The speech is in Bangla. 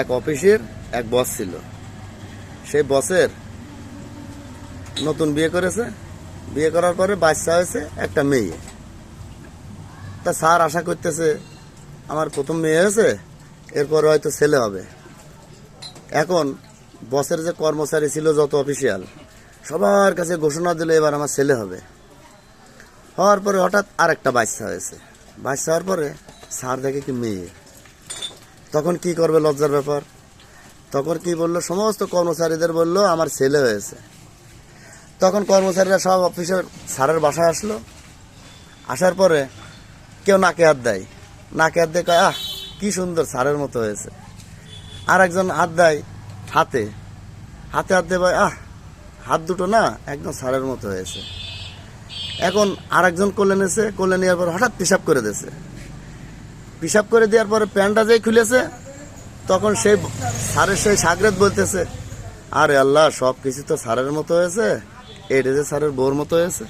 এক অফিসের এক বস ছিল। সেই বসের নতুন বিয়ে করেছে। বিয়ে করার পরে বাচ্চা হয়েছে একটা মেয়ে। তা স্যার আশা করতেছে, আমার প্রথম মেয়ে হয়েছে, এরপর হয়তো ছেলে হবে। এখন বসের যে কর্মচারী ছিল যত অফিসিয়াল, সবার কাছে ঘোষণা দিল এবার আমার ছেলে হবে। হওয়ার পরে হঠাৎ আর একটা বাচ্চা হয়েছে। বাচ্চা হওয়ার পরে স্যার দেখে কি মেয়ে। তখন কি করবে লজ্জার ব্যাপার? তখন কি বলল? সমস্ত কর্মচারীদের বলল, আমার ছেলে হয়েছে। তখন কর্মচারীরা সব অফিসের স্যারের বাসায় আসলো। আসার পরে কেউ নাকে হাত দেয়। নাকে হাত দিয়ে কয়, আহ, কি সুন্দর স্যারের মতো হয়েছে। আর একজন হাত দেয় হাতে। হাতে হাত দিয়ে আহ, হাত দুটো না একদম স্যারের মতো হয়েছে। এখন আর একজন কোলে নিয়েছে। কোলে নেওয়ার পর হঠাৎ পেশাব করে দিয়েছে। পিসাব করে দেওয়ার পরে প্যান্টটা যেই খুলেছে, তখন সেই সারের সেই সাগরেত বলতেছে, আরে আল্লাহ সব কিছু তো সারের মতো হয়েছে, এটা যে সারের বউর মতো হয়েছে।